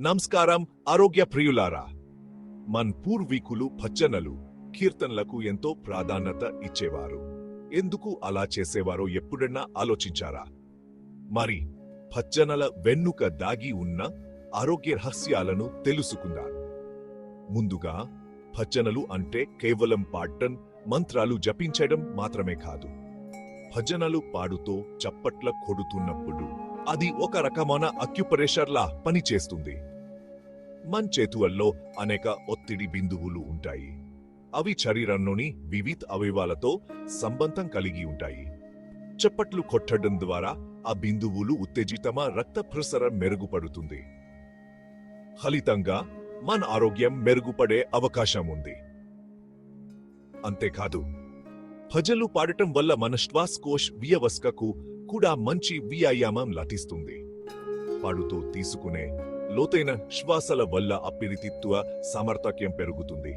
నమస్కారం ఆరోగ్య ప్రియులారా. మన్ పూర్వీకులు భజనలు కీర్తనలకు ఎంతో ప్రాధాన్యత ఇచ్చేవారు. ఎందుకు అలా చేసేవారో ఎప్పుడన్నా ఆలోచించారా? మరి భజనల వెన్నుక దాగి ఉన్న ఆరోగ్య రహస్యాలను తెలుసుకుందాం. ముందుగా భజనలు అంటే కేవలం పాడటం మంత్రాలు జపించడం మాత్రమే కాదు. భజనలు పాడుతూ చప్పట్ల కొడుతున్నప్పుడు అది ఒక రకమైన అక్యుపరేషర్లా పనిచేస్తుంది. మన చేతువల్లో అనేక ఒత్తిడి బిందువులు ఉంటాయి. అవి శరీరంలోని వివిధ అవయవాలతో సంబంధం కలిగి ఉంటాయి. చప్పట్లు కొట్టడం ద్వారా ఆ బిందువులు ఉత్తేజితమ రక్త ప్రసరణ మెరుగుపడుతుంది. ఫలితంగా మన ఆరోగ్యం మెరుగుపడే అవకాశం ఉంది. అంతేకాదు భజలు పాడటం వల్ల మన శ్వాసకోశ్ వ్యవస్థకు కూడా మంచి వ్యాయామం లభిస్తుంది. పాడుతూ తీసుకునే లోతైన శ్వాసల వల్ల అప్పిరితిత్వ సామర్థ్యం పెరుగుతుంది.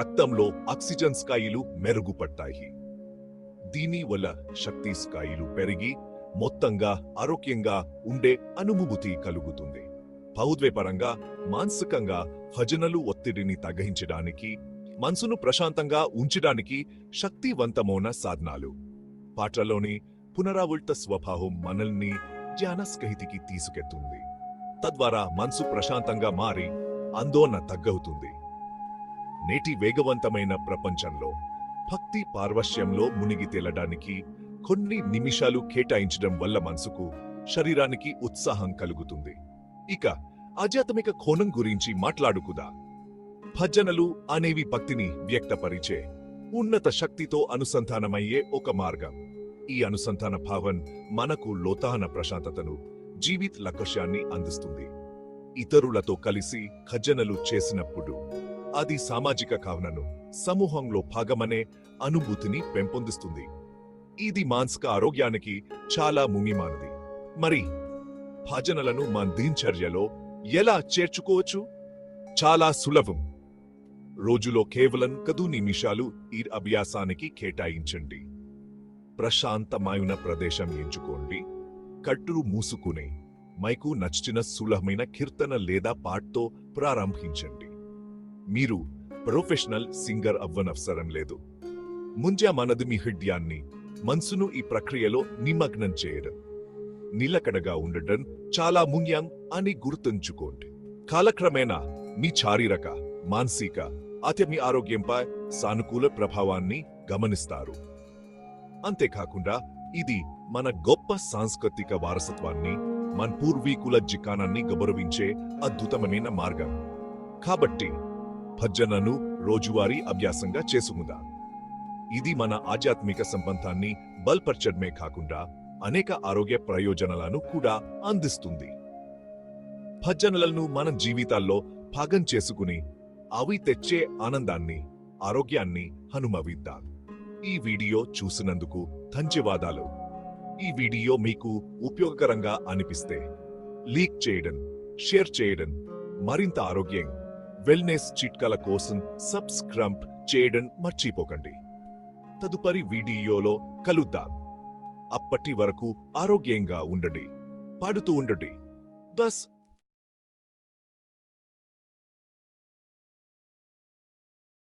రక్తంలో ఆక్సిజన్ స్థాయిలు మెరుగుపడతాయి. దీని వల్ల శక్తి స్థాయిలు పెరిగి మొత్తంగా ఆరోగ్యంగా ఉండే అనుభూతి కలుగుతుంది. పౌద్వేపరంగా మానసికంగా భజనలు ఒత్తిడిని తగ్గించడానికి మనసును ప్రశాంతంగా ఉంచడానికి శక్తివంతమైన సాధనాలు. పాటలోని పునరావృత స్వభావం మనల్ని జ్ఞానస్కహితికి తీసుకెళ్తుంది. తద్వారా మనసు ప్రశాంతంగా మారి ఆందోళన తగ్గవుతుంది. నేటి వేగవంతమైన ప్రపంచంలో భక్తి పార్వశ్యంలో మునిగి తేలడానికి కొన్ని నిమిషాలు కేటాయించడం వల్ల మనసుకు శరీరానికి ఉత్సాహం కలుగుతుంది. ఇక ఆధ్యాత్మిక కోణం గురించి మాట్లాడుకుదా. భజనలు అనేవి భక్తిని వ్యక్తపరిచే ఉన్నత శక్తితో అనుసంధానమయ్యే ఒక మార్గం. ఈ అనుసంధాన భావం మనకు లోతాన ప్రశాంతతను జీవిత లక్ష్యాన్ని అందిస్తుంది. ఇతరులతో కలిసి ఖజనలు చేసినప్పుడు అది సామాజిక కావనను సమూహంలో భాగమనే అనుభూతిని పెంపొందిస్తుంది. ఇది మానసిక ఆరోగ్యానికి చాలా ముఖ్యమైనది. మరి భజనలను మన దినచర్యలో ఎలా చేర్చుకోవచ్చు? చాలా సులభం. రోజులో కేవలం కదు నిమిషాలు ఈ అభ్యాసానికి కేటాయించండి. ప్రశాంతమైన ప్రదేశం ఎంచుకోండి. కట్టులు మూసుకునే మైకు నచ్చిన సులభమైన కీర్తన లేదా పాటతో ప్రారంభించండి. మీరు ప్రొఫెషనల్ సింగర్ అవ్వనవసరం లేదు. ముంజా మనది మీ హృదయాన్ని మనసును ఈ ప్రక్రియలో నిమగ్నం చేయడం నిలకడగా ఉండడం చాలా ముఖ్యం అని గుర్తుంచుకోండి. కాలక్రమేణా మీ శారీరక మానసిక ఆత్మీయ ఆరోగ్యంపై సానుకూల ప్రభావాన్ని గమనిస్తారు. అంతేకాకుండా ఇది మన గొప్ప సాంస్కృతిక వారసత్వాన్ని మన పూర్వీకుల జికానాన్ని గౌరవించే అద్భుతమైన మార్గం. కాబట్టి భజనను రోజువారీ అభ్యాసంగా చేసుకుందాం. ఇది మన ఆధ్యాత్మిక సంబంధాన్ని బల్పరచడమే కాకుండా అనేక ఆరోగ్య ప్రయోజనాలను కూడా అందిస్తుంది. భజనలను మన జీవితాల్లో భాగం చేసుకుని అవి తెచ్చే ఆనందాన్ని ఆరోగ్యాన్ని హనుమవిద్దాం ఈ వీడియో చూసినందుకు ధన్యవాదాలు. ఈ వీడియో మీకు ఉపయోగకరంగా అనిపిస్తే లీక్ చేయడం షేర్ చేయడం మరింత ఆరోగ్యం వెల్నెస్ చిట్కాల కోసం సబ్స్క్రైబ్ చేయడం మర్చిపోకండి. తదుపరి వీడియోలో కలుద్దాం. అప్పటి వరకు ఆరోగ్యంగా ఉండండి పాడుతూ ఉండండి. బస్